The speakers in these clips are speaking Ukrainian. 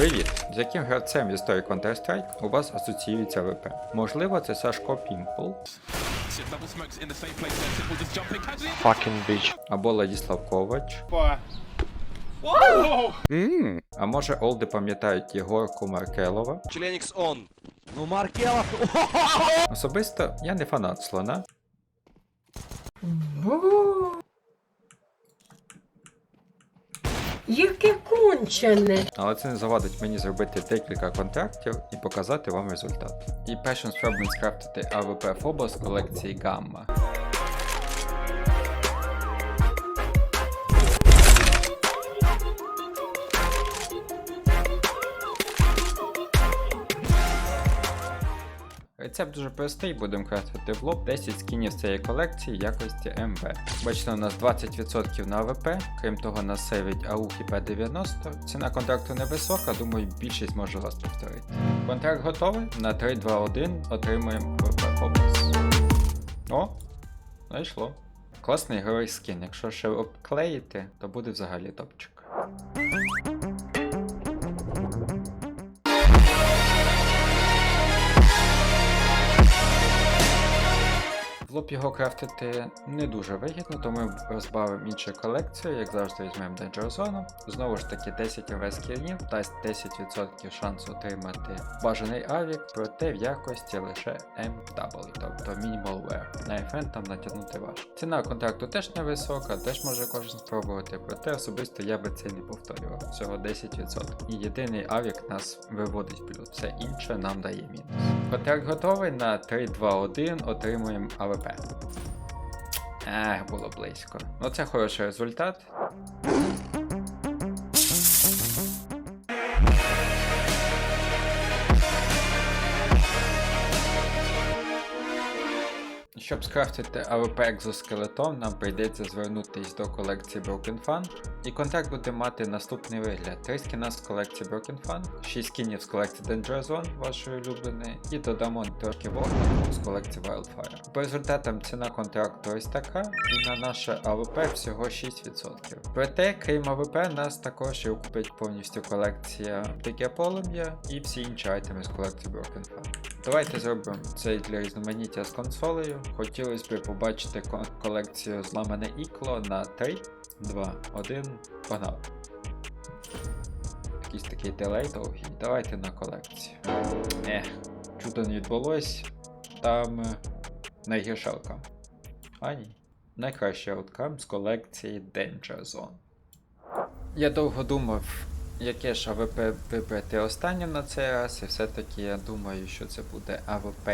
Привіт! З яким гравцем в історії Counter-Strike у вас асоціюється ВП? Можливо, це Сашко Пімпл. Fucking bitch. або Ладіслав Ковач. А може Олди пам'ятають Єгорку Маркелова? Членікс он. Ну Маркелов. Особисто я не фанат слона, Яке кончене. але це не завадить мені зробити декілька контрактів і показати вам результат. І першим спробуємо скрафтити АВП Фобос колекції Гамма. Рецепт дуже простий, будемо крафтити в лоб 10 скінів з цієї колекції якості МВ. Бачите, у нас 20% на АВП, крім того, нас сейвить АУХ і П90. Ціна контракту невисока, думаю, більшість може вас повторити. Контракт готовий. На 3, 2, 1 отримуємо АВП Фобос. О, знайшло. Класний ігровий скін. Якщо ще обклеїти, то буде взагалі топчик. В лоб його крафтити не дуже вигідно, тому розбавимо іншу колекцію, як завжди візьмемо Danger Zone. Знову ж таки, 10 РВ скінів дасть 10% шансу отримати бажаний авік, проте в якості лише MW, тобто Minimal Wear. На ефентам натягнути важко. Ціна контракту теж невисока, теж може кожен спробувати, проте особисто я би це не повторював. Всього 10%. І єдиний авік нас виводить плюс, все інше нам дає мінус. Контракт готовий на 3, 2, 1, отримуємо АВП. Ех, було близько. Ну це хороший результат. Щоб скрафтити АВП екзоскелетон, нам прийдеться звернутися до колекції Broken Fun. І контракт буде мати наступний вигляд: 3 скіна з колекції Broken Fun, 6 скінів з колекції Danger Zone, вашої улюбленої, і додамо трошки вогню з колекції Wildfire. По результатам ціна контракту ось така, і на наше АВП всього 6%. Проте, крім АВП, нас також і окупить повністю колекція Дике Полум'я і всі інші айтеми з колекції Broken Fun. Давайте зробимо це для різноманіття з консолею. Хотілося б побачити колекцію зламане ікло на 3, 2, 1, погнали. Якийсь такий делей довгий. Давайте на колекцію. Ех, чудо не відбулось. Там е, найгірша ауткам. А ні. Найкращий ауткам з колекції Danger Zone. Я довго думав, яке ж АВП вибрати останнім на цей раз, і все-таки я думаю, що це буде АВП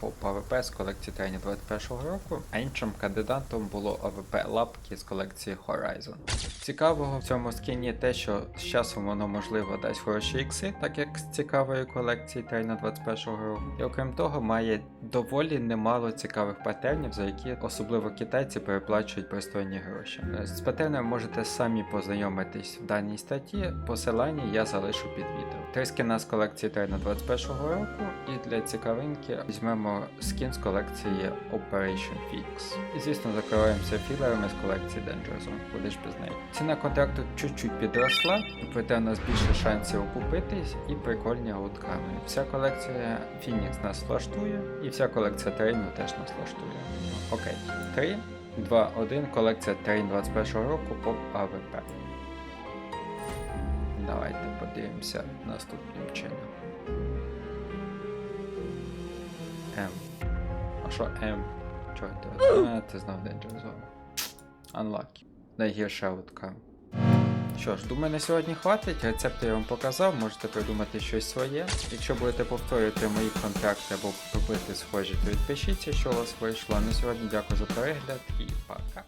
по АВП з колекції тренінг 21 року, а іншим кандидатом було АВП лапки з колекції Horizon. Цікавого в цьому скіні те, що з часом воно можливо дасть хороші ікси, так як з цікавої колекції трейна 21 року. І окрім того, має доволі немало цікавих патернів, за які особливо китайці переплачують пристойні гроші. Е, З патернами можете самі познайомитись в даній статті. Посилання я залишу під відео. Три скіна з колекції трейна 21 року, і для цікавинки візьмемо скін з колекції Operation Fix. І звісно закриваємося філерами з колекції Danger Zone, ж без неї. Ціна контракту чуть-чуть підросла, проте у нас більше шансів окупитись і прикольні аутками. Вся колекція Phoenix нас влаштує, і вся колекція Трейну теж нас влаштує. Окей, 3, 2, 1, колекція Трейн 21 року по АВП. Давайте подивимося наступним чином. М. А що М? Чого ти? А, ти знав Danger Zone. Unlucky. Найгірша утка. Що ж, думаю, на сьогодні хватить. Рецепти я вам показав, можете придумати щось своє. Якщо будете повторювати мої контакти або робити схожі, то відпишіться, що у вас вийшло. На сьогодні дякую за перегляд і пока.